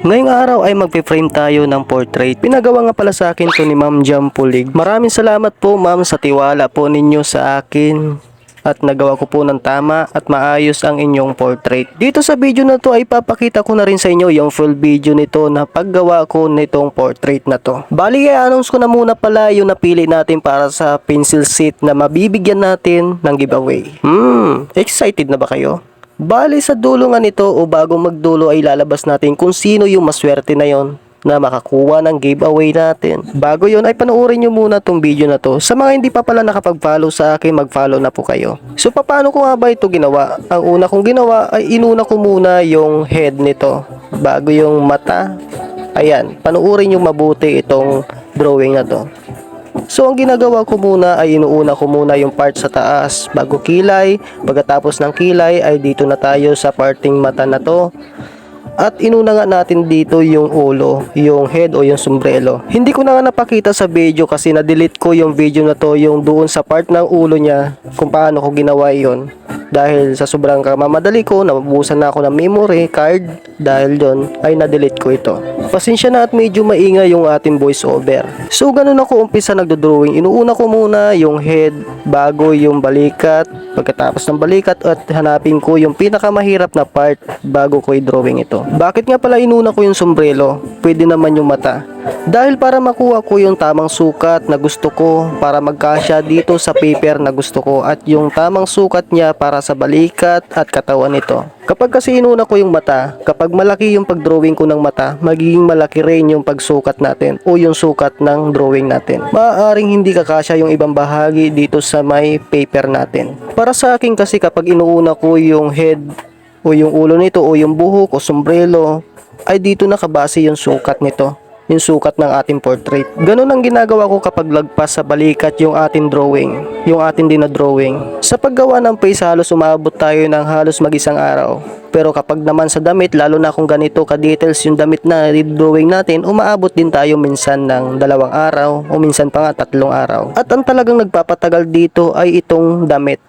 Ngayong araw ay magpe-frame tayo ng portrait. Pinagawa nga pala sa akin to ni Ma'am Jam Pulig. Maraming salamat po ma'am sa tiwala po ninyo sa akin at nagawa ko po ng tama at maayos ang inyong portrait. Dito sa video na to ay papakita ko na rin sa inyo yung full video nito na paggawa ko nitong portrait na to. Bali i-announce ko na muna pala yung napili natin para sa pencil sheet na mabibigyan natin ng giveaway. Hmm, excited na ba kayo? Bali sa dulo nga nito o bago magdulo ay lalabas natin kung sino yung maswerte na yon na makakuha ng giveaway natin. Bago yon ay panoorin nyo muna tong video na to. Sa mga hindi pa pala nakapag-follow sa akin, mag-follow na po kayo. So paano ko nga ba ito ginawa? Ang una kong ginawa ay inuna ko muna yung head nito bago yung mata. Ayan, panoorin nyo mabuti itong drawing na to. So ang ginagawa ko muna ay inuuna ko muna yung part sa taas bago kilay. Pagkatapos ng kilay ay dito na tayo sa parting mata na to. At inuna nga natin dito yung ulo, yung head o yung sombrero. Hindi ko na nga napakita sa video kasi na-delete ko yung video na to yung doon sa part ng ulo niya kung paano ko ginawa yon. Dahil sa sobrang kamamadali ko, nabubusan na ako ng memory card dahil doon ay na-delete ko ito. Pasensya na at medyo maingay yung ating voice over. So ganun ako umpisa nagdo-drawing. Inuuna ko muna yung head bago yung balikat. Pagkatapos ng balikat at hanapin ko yung pinakamahirap na part bago ko i-drawing ito. Bakit nga pala inuna ko yung sombrero? Pwede naman yung mata. Dahil para makuha ko yung tamang sukat na gusto ko para magkasya dito sa paper na gusto ko at yung tamang sukat niya para sa balikat at katawan nito. Kapag kasi inuna ko yung mata, kapag malaki yung pagdrawing ko ng mata, magiging malaki rin yung pagsukat natin o yung sukat ng drawing natin. Maaaring hindi kakasya yung ibang bahagi dito sa may paper natin. Para sa akin kasi kapag inuuna ko yung head o yung ulo nito o yung buhok o sombrero, ay dito nakabase yung sukat nito yung sukat ng ating portrait. Ganun ang ginagawa ko kapag lagpas sa balikat yung ating drawing, yung ating dinadrawing. Sa paggawa ng face halos umabot tayo ng halos mag-isang araw. Pero kapag naman sa damit, lalo na kung ganito ka-details yung damit na drawing natin, umaabot din tayo minsan ng dalawang araw o minsan pa nga tatlong araw. At ang talagang nagpapatagal dito ay itong damit.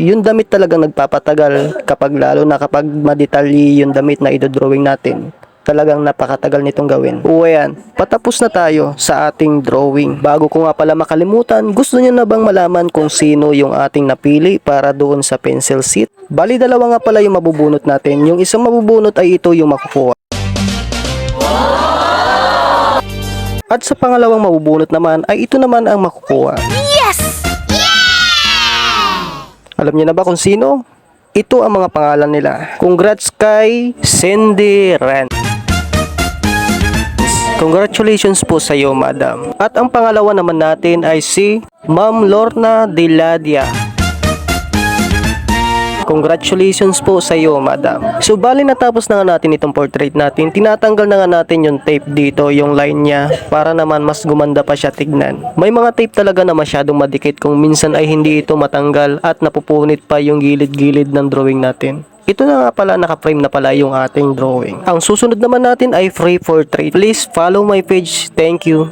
Yung damit talagang nagpapatagal kapag lalo na kapag madetalye yung damit na idodrawing natin talagang napakatagal nitong gawin. O ayan, patapos na tayo sa ating drawing. Bago ko nga pala makalimutan, gusto niyo na bang malaman kung sino yung ating napili para doon sa pencil sheet? Bali dalawa nga pala yung mabubunot natin. Yung isang mabubunot ay ito yung makukuha. At sa pangalawang mabubunot naman ay ito naman ang makukuha. Alam niyo na ba kung sino? Ito ang mga pangalan nila. Congrats kay Cindy Ren. Congratulations po sa iyo, madam. At ang pangalawa naman natin ay si Ma'am Lorna Diladia. Congratulations po sa iyo, madam. So, bali natapos na nga natin itong portrait natin. Tinatanggal na nga natin yung tape dito, yung line niya, para naman mas gumanda pa siya tignan. May mga tape talaga na masyadong madikit kung minsan ay hindi ito matanggal at napupunit pa yung gilid-gilid ng drawing natin. Ito na nga pala, naka-frame na pala yung ating drawing. Ang susunod naman natin ay free portrait. Please follow my page. Thank you.